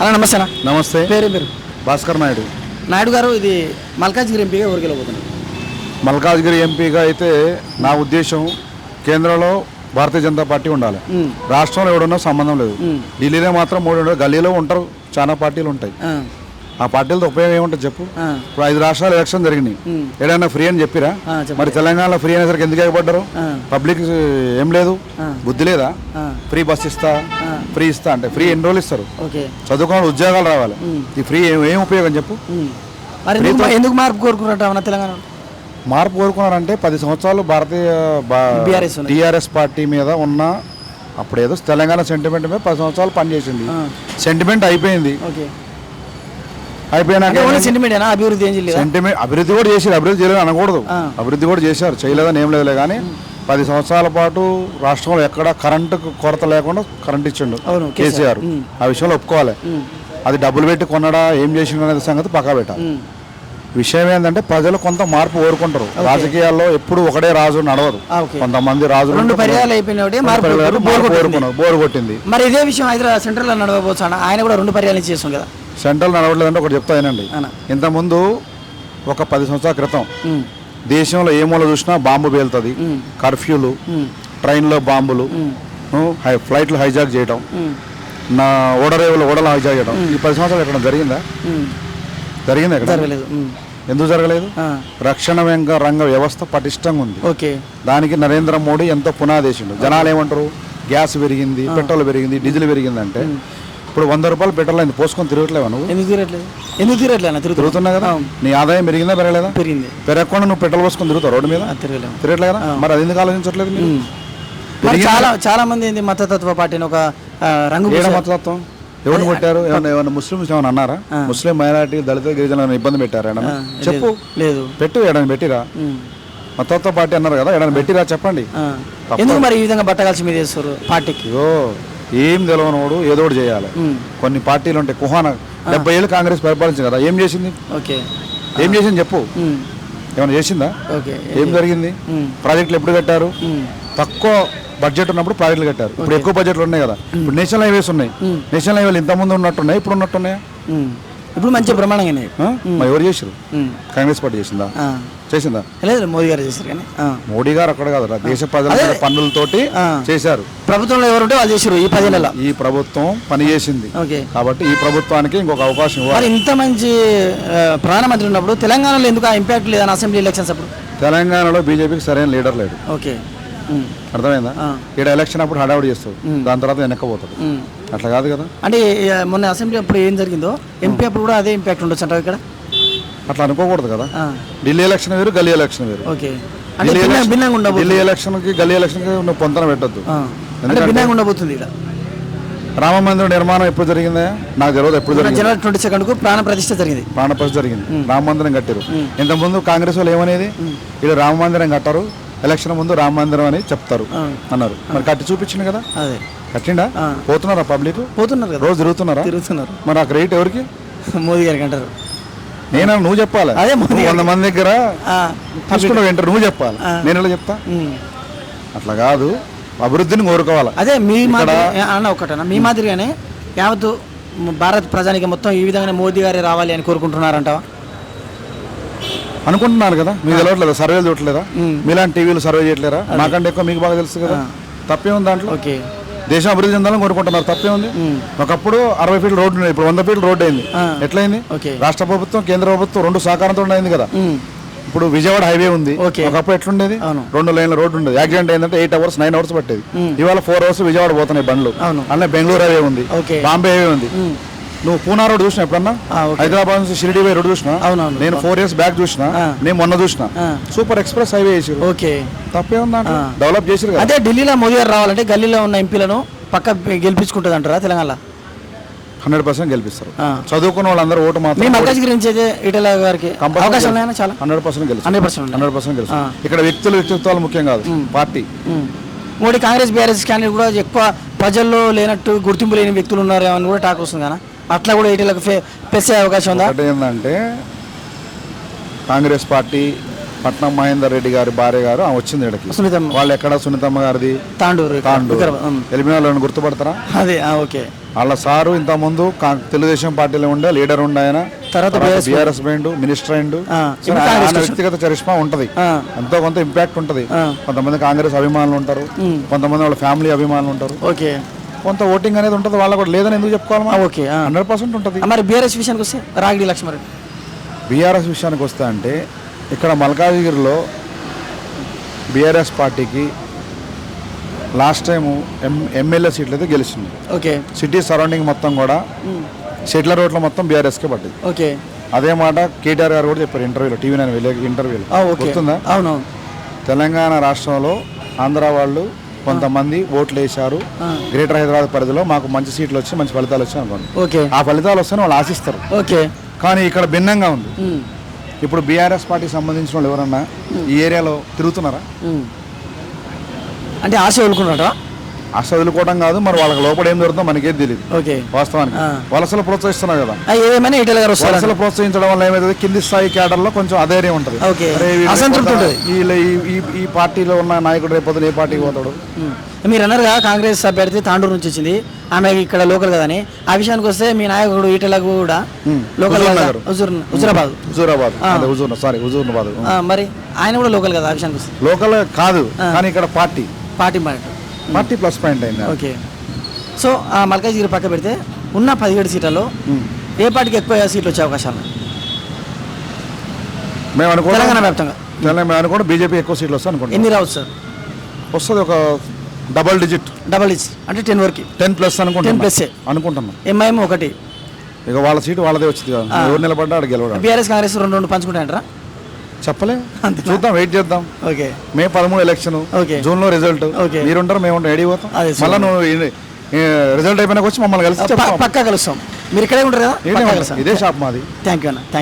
అలా నమస్తే అన్న. నమస్తే. పేరు పేరు? భాస్కర్ నాయుడు. నాయుడు గారు ఇది మల్కాజ్గిరి ఎంపీగా ఎవరికి వెళ్ళబోతున్నారు మల్కాజ్గిరి ఎంపీగా అయితే నా ఉద్దేశం కేంద్రంలో భారతీయ జనతా పార్టీ ఉండాలి. రాష్ట్రంలో ఎవడున్నా సంబంధం లేదు. ఢిల్లీలో మాత్రం మూడు గల్లీలో ఉంటారు. చాలా పార్టీలు ఉంటాయి. ఆ, పార్టీలతో ఉపయోగం ఏముంటుంది చెప్పు? ఇప్పుడు ఐదు రాష్ట్రాలు ఎలక్షన్ జరిగినాయి. ఏదైనా ఫ్రీ అని చెప్పిరా. మరి తెలంగాణలో ఫ్రీ అనేసరికి ఎందుకు ఎగబడ్డారు? ఆ, పబ్లిక్ ఏం లేదు. బుద్ధి లేదా? ఫ్రీ బస్ ఇస్తా. ఫ్రీ ఇస్తా అంటే ఫ్రీ ఎన్ని రోజులు ఇస్తారు? ఓకే. చదువుకోవాలి ఉద్యోగాలు రావాలి. ఈ ఫ్రీ ఏం ఉపయోగం చెప్పు? ఎందుకు మార్పు కోరుకున్నట్టు తెలంగాణ మార్పు కోరుకున్నారంటే పది సంవత్సరాలు భారతీయ. టీఆర్ఎస్ పార్టీ మీద ఉన్న అప్పుడు ఏదో తెలంగాణ సెంటిమెంట్ మీద పది సంవత్సరాలు పనిచేసింది. సెంటిమెంట్ అయిపోయింది. అయిపోయినాక సెంటిమెంటేనా అభివృద్ధి ఏం చేయలేదా? సెంటిమెంట్ అభివృద్ధి కూడా చేశారు అభివృద్ధి చేయలేదు అనకూడదు. అభివృద్ధి కూడా చేశారు చేయలేదని ఏం లేదులే కానీ పది సంవత్సరాల పాటు రాష్ట్రంలో ఎక్కడ కరెంటు కొరత లేకుండా కరెంట్ ఇచ్చిండు కేసీఆర్. ఆ విషయంలో ఒప్పుకోవాలి. అది డబ్బులు పెట్టి కొనడా ఏం చేసిండు అనేది సంగతి పక్కా పెట్టాలి. విషయం ఏంటంటే ప్రజలు కొంత మార్పు కోరుకుంటారు. రాజకీయాల్లో ఎప్పుడు ఒకటే రాజు ఓకే. కొంతమంది రాజులు రెండు పర్యాలు అయిపోయిన బోర్ కొట్టింది. కోరుకున్నారు బోరు కొట్టింది. మరి ఇదే విషయం హైదరాబాద్ సెంట్రల్లో నడవబోచ్చు అన్న ఆయన కూడా రెండు పర్యాలు చేస్తాం కదా. సెంట్రల్ నడవట్లేదంటే ఒకటి చెప్తా వినండి. అన్న ఇంతకుముందు ఒక పది సంవత్సరాల క్రితం దేశంలో ఏ మూల చూసినా బాంబు పేలుతుంది. కర్ఫ్యూలు ట్రైన్లో బాంబులు హై ఫ్లైట్లు హైజాక్ చేయడం నా ఓడరేవులు ఓడలు హైజాక్ చేయడం ఈ పది సంవత్సరాలు ఎక్కడ జరిగిందా. జరిగిందా ఎక్కడ ఎందుకు జరగలేదు? రక్షణ రంగ రంగ వ్యవస్థ పటిష్టంగా ఉంది. ఓకే. దానికి నరేంద్ర మోడీ ఎంతో పునాదేశిండు. జనాలు ఏమంటారు? గ్యాస్ పెరిగింది పెట్రోల్ పెరిగింది డీజిల్ పెరిగింది అంటే ఇప్పుడు వంద రూపాయలు పెట్రోల్ అయింది. పోసుకొని తిరగట్లేవా నువ్వు? ఎందుకు తీరట్లేదు ఎందుకు తీరట్లేదు అన్న? తిరుగుతున్నా కదా? నీ ఆదాయం పెరిగిందా పెరగలేదా? పెరిగింది. పెరగకుండా నువ్వు పెట్రోల్ పోసుకొని తిరుగుతావు రోడ్డు మీద? ఆ, తిరగలేము. తిరగట్లేదు కదా? మరి అది ఎందుకు ఆలోచించట్లేదు మీరు? మరి చాలా చాలా మంది ఏంది మతతత్వ పార్టీని ఒక రంగు ఏడ పూసే- మతతత్వం? ఎవరిని కొట్టారు? ఏమన్నా ఏమన్నా ముస్లిమ్స్ ఏమన్నా అన్నారా? ముస్లిం మైనారిటీ దళిత గిరిజనులు ఏమైనా ఇబ్బంది పెట్టారా? ఆ, చెప్పు. లేదు. పెట్టు ఎడని పెట్టిరా? ఉమ్, మతతత్వ పార్టీ అన్నారు కదా ఎడని పెట్టిరా? చెప్పండి. ఆ. ఎందుకు మరి ఈ విధంగా బట్టగాల్సి మీద చేస్తారు పార్టీకి? ఇగో ఏం తెలవనోడు ఏదో ఒకటి చేయాలి. కొన్ని పార్టీలు ఉంటాయి కుహాన డెబ్బై ఏళ్ళు కాంగ్రెస్ పరిపాలించింది కదా ఏం చేసింది? ఓకే. ఏం చేసింది చెప్పు. ఏమైనా చేసిందా? ఏం జరిగింది? ప్రాజెక్టులు ఎప్పుడు కట్టారు? తక్కువ బడ్జెట్ ఉన్నప్పుడు ప్రాజెక్టులు కట్టారు. ఇప్పుడు ఎక్కువ బడ్జెట్లు ఉన్నాయి కదా. ఇప్పుడు నేషనల్ హైవేస్ ఉన్నాయి. నేషనల్ హైవేలు ఇంతకుముందు ఉన్నట్టున్నాయి? ఇప్పుడు ఉన్నట్టున్నాయా. ఇప్పుడు మంచి బ్రహ్మాండంగా? మరి ఎవరు ఉమ్, కాంగ్రెస్ పార్టీ చేసిందా. చేసిందా? లేదు మోదీ గారు చేశారు కానీ. మోడీ గారు అక్కడ కదా దేశ ప్రజల ఆ. చేశారు. ప్రభుత్వంలో ఎవరు ఉంటే వాళ్ళు చేశారు ఈ పదేళ్ళ ఈ ప్రభుత్వం పని చేసింది. ఓకే. కాబట్టి ఈ ప్రభుత్వానికి ఇంకొక అవకాశం ఇవ్వాలి. ఇంత మంచి ప్రధానమంత్రి ఉన్నప్పుడు తెలంగాణలో ఎందుకు ఆ ఇంపాక్ట్ లేదని అసెంబ్లీ ఎలక్షన్స్ అప్పుడు? తెలంగాణలో బీజేపీకి సరైన లీడర్ లేడు. ఓకే. అర్థమైందా. ఇక్కడ ఎలక్షన్ అప్పుడు హడావుడి చేస్తాడు దాని తర్వాత వెనక్కపోతాడు. అట్లా కాదు కదా? అంటే మొన్న అసెంబ్లీ అప్పుడు ఏం జరిగిందో ఎంపీ అప్పుడు కూడా అదే ఇంపాక్ట్ ఉండొచ్చు అంటారు ఇక్కడ? అట్లా అనుకోకూడదు కదా. ఢిల్లీ ఎలక్షన్ వేరు గల్లీ ఎలక్షన్ వేరు. ఓకే. అంటే ఢిల్లీ ఎలక్షన్- కి గల్లీ ఎలక్షన్కి నువ్వు పొంతన పెట్టద్దు. భిన్నంగా ఉండబోతుంది ఇక్కడ. రామ మందిర నిర్మాణం ఎప్పుడు జరిగిందా? నాకు తెలియదు ఎప్పుడు జరిగింది. జనవరి ట్వంటీ సెకండ్కు ప్రాణ ప్రతిష్ట జరిగింది. ప్రాణప్రతిష్ఠ జరిగింది. రామ మందిరం కట్టారు. ఇంతకుముందు కాంగ్రెస్ వాళ్ళు ఏమనేది? వీళ్ళు రామ మందిరం కట్టారు ఎలక్షన్ ముందు రామ మందిరం అని చెప్తారు. అన్నారు. మరి కట్టి చూపించింది కదా? అదే. కట్టిండా. పోతున్నారా పబ్లిక్? పోతున్నారు కదా. రోజు తిరుగుతున్నారా? తిరుగుతున్నారు. మరి ఆ రేట్ ఎవరికి? మోదీ గారికి అంటారు. నేను నువ్వు చెప్పాలి? అదే వంద మంది దగ్గర తీసుకున్నావు ఏంటో నువ్వు చెప్పాలి. నేను ఎలా చెప్తా. అట్లా కాదు. అభివృద్ధిని కోరుకోవాలి? అదే మీ మాదిరి అన్న ఒకటన్నా మీ మాదిరిగానే యావత్తు భారత్ ప్రజానికి మొత్తం ఈ విధంగానే మోదీ గారే రావాలి అని కోరుకుంటున్నారంటావా? అనుకుంటున్నారు కదా. మీకు తెలియట్లేదా సర్వేలు చూడట్లేదా? ఉమ్. మీలాంటి టీవీలు సర్వే చేయట్లేరా? నాకంటే ఎక్కువ మీకు బాగా తెలుసు కదా. తప్పే ఉంది దాంట్లో? ఓకే. దేశం అభివృద్ధి చెందాలని కోరుకుంటున్నారు. తప్పే ఉంది. ఒకప్పుడు అరవై ఫీట్లు రోడ్డు ఉండేది ఇప్పుడు వంద ఫీట్లు రోడ్డు అయింది. ఎట్లయింది? రాష్ట్ర ప్రభుత్వం కేంద్ర ప్రభుత్వం రెండు సహకారంతో అయింది కదా. ఇప్పుడు విజయవాడ హైవే ఉంది. ఒకప్పుడు ఎట్లుండేది. రెండు లైన్ల రోడ్డు ఉండేది. యాక్సిడెంట్ అయిందంటే ఎయిట్ అవర్స్ నైన్ అవర్స్ పట్టేది. ఇవాళ ఫోర్ అవర్స్ విజయవాడ పోతున్నాయి బండ్లు. అవును. అన్నీ బెంగళూరు హైవే ఉంది. బాంబే హైవే ఉంది. నువ్వు పూనా రోడ్ చూసినా ఎప్పుడన్నా. హైదరాబాద్ నుంచి షిరిడి వే రోడ్ చూసినా? అవునవును. నేను ఫోర్ ఇయర్స్ బ్యాక్ చూసిన. నేను మొన్న చూసిన. సూపర్ ఎక్స్ప్రెస్ హైవే చేసారు ఓకే. తప్పే ఉందా. డెవలప్ చేసిరు అదే ఢిల్లీలో మోదీ గారు రావాలంటే గల్లీలో ఉన్న ఎంపీలను పక్క గెలిపించుకుంటుంది అంటారా తెలంగాణ హండ్రెడ్ పర్సెంట్ గెలిపిస్తారు. చదువుకున్న వాళ్ళందరూ ఓటు మీ మాత్రం మల్కాజ్ గురించి అయితే ఈటల గారికి అవకాశం చాలా. హండ్రెడ్ పర్సెంట్ గెలుస్తారు. Hundred percent hundred percent. గెలుస్తారు. ఇక్కడ వ్యక్తులు వ్యక్తిత్వాలు ముఖ్యం కాదు. Party. Modi Congress BRS candidate కూడా ఎక్కువ ప్రజల్లో లేనట్టు గుర్తింపు లేని వ్యక్తులు ఉన్నారు అని కూడా టాక్ వస్తుంది కదా? అట్లా కూడా ఈటలకు ఫే పెసే అవకాశం ఉందా? ఒకటి ఏంటంటే కాంగ్రెస్ పార్టీ పట్నం మహేందర్ రెడ్డి గారి భార్య గారు ఆమె వచ్చింది ఇక్కడికి. సునీతమ్మ. వాళ్ళు ఎక్కడ? సునీతమ్మ గారిది? తాండూరు. తాండూరు. ఎలిమినాలను గుర్తుపడతారా? అదే ఓకే. వాళ్ళ సారు ఇంత ముందు తెలుగుదేశం పార్టీలో ఉండే లీడర్ ఉండే ఆయన. తర్వాత బీఆర్ఎస్ పోయిండు మినిస్టర్ అయిండు వ్యక్తిగత చరిష్మా ఉంటది. ఎంతో కొంత ఇంపాక్ట్ ఉంటది. కొంతమంది కాంగ్రెస్ అభిమానులు ఉంటారు. కొంతమంది వాళ్ళ ఫ్యామిలీ అభిమానులు ఉంటారు. ఓకే. కొంత ఓటింగ్ అనేది ఉంటుంది వాళ్ళకు కూడా లేదని ఎందుకు చెప్పుకోవాలి? ఓకే. హండ్రెడ్ పర్సెంట్ ఉంటుంది. మరి బీఆర్ఎస్ విషయానికి వస్తే రాగిడి లక్ష్మారెడ్డి బీఆర్ఎస్ విషయానికి వస్తే అంటే ఇక్కడ మల్కాజిగిరిలో బీఆర్ఎస్ పార్టీకి లాస్ట్ టైం ఎం ఎమ్మెల్యే సీట్లు అయితే గెలిచింది. ఓకే. సిటీ సరౌండింగ్ మొత్తం కూడా. షెట్ల రోడ్లో మొత్తం బీఆర్ఎస్కే పట్టింది ఓకే. అదే మాట కేటీఆర్ గారు కూడా చెప్పారు ఇంటర్వ్యూలో టీవీ నైన్ వెళ్ళే ఇంటర్వ్యూలో. గుర్తుందా? అవునవును. తెలంగాణ రాష్ట్రంలో ఆంధ్ర వాళ్ళు కొంతమంది ఓట్లు వేశారు. గ్రేటర్ హైదరాబాద్ పరిధిలో మాకు మంచి సీట్లు వచ్చి మంచి ఫలితాలు వచ్చాయి అనుకోండి. ఓకే. ఆ ఫలితాలు వస్తేనే వాళ్ళు ఆశిస్తారు. ఓకే. కానీ ఇక్కడ భిన్నంగా ఉంది. ఇప్పుడు బీఆర్ఎస్ పార్టీకి సంబంధించిన వాళ్ళు ఎవరన్నా ఈ ఏరియాలో తిరుగుతున్నారా. అంటే ఆశ వదులుకున్నాడా ఆశ వదులుకోవడం కాదు మరి వాళ్ళకి లోపల ఏం జరుగుతుందో మనకేం తెలియదు ఓకే. వాస్తవానికి. వలసలు ప్రోత్సహిస్తున్నారు కదా. ఈటెల గారు వలసలు ప్రోత్సహించడం వల్ల ఏమైతుంది? కింది స్థాయి క్యాడర్లో కొంచెం అధైర్యం ఉంటుంది. ఈ- పార్టీలో ఉన్న నాయకుడు రేపు ఏ పార్టీకి పోతాడు. మీరు అన్నారుగా కాంగ్రెస్ అభ్యర్థి తాండూరు నుంచి వచ్చింది. ఆమె ఇక్కడ లోకల్ కదా అని. ఆ విషయానికి వస్తే మీ నాయకుడు ఈటెలకు కూడా. లోకల్ హుజూరాబాద్. హుజూరాబాద్. సారీ హుజూర్నాబాద్ ఆ, మరి ఆయన కూడా లోకల్ కదా ఆ విషయానికి వస్తే? లోకల్ కాదు. కానీ ఇక్కడ పార్టీ. పార్టీ మాట పార్టీ ప్లస్ పాయింట్ అయింది. ఓకే. సో ఆ మల్కాజ్గిరి పక్క పెడితే ఉన్న పదిహేడు సీట్లలో. ఏ పార్టీకి ఎక్కువ సీట్లు వచ్చే అవకాశాలు? మేము అనుకుంటాం తెలంగాణ వ్యాప్తంగా. తెలంగాణ మేము అనుకుంటాం బీజేపీ ఎక్కువ సీట్లు వస్తాయి అనుకుంటాం ఎన్ని రావచ్చు సార్? వస్తుంది ఒక డబల్ డిజిట్ డబల్ ఇచ్చి అంటే టెన్ వరకు. టెన్ ప్లస్ 10 plus ఏ. అనుకుంటున్నాం. ఎంఐఎం ఒకటి. ఇక వాళ్ళ సీటు వాళ్ళదే వచ్చింది కదా. ఎవరు నిలబడ్డా అక్కడ గెలవడం? బీఆర్ఎస్ కాంగ్రెస్ రెండు రెండు పంచుకుంటాయంటారా? చెప్పలే? చూద్దాం వెయిట్ చేద్దాం. ఓకే. మే పదమూడు ఎలక్షన్ ఓకే. జూన్లో రిజల్ట్ ఓకే. మీరుంటారు మేము ఉంటాం ఏడి పోతాం. మళ్ళీ నువ్వు రిజల్ట్ అయిపోయినాక వచ్చి మమ్మల్ని కలిసి పక్కా కలుస్తాం. మీరు ఇక్కడే ఉంటారు కదా? ఇదే షాప్ మాది. థ్యాంక్ యూ అన్న థ్యాంక్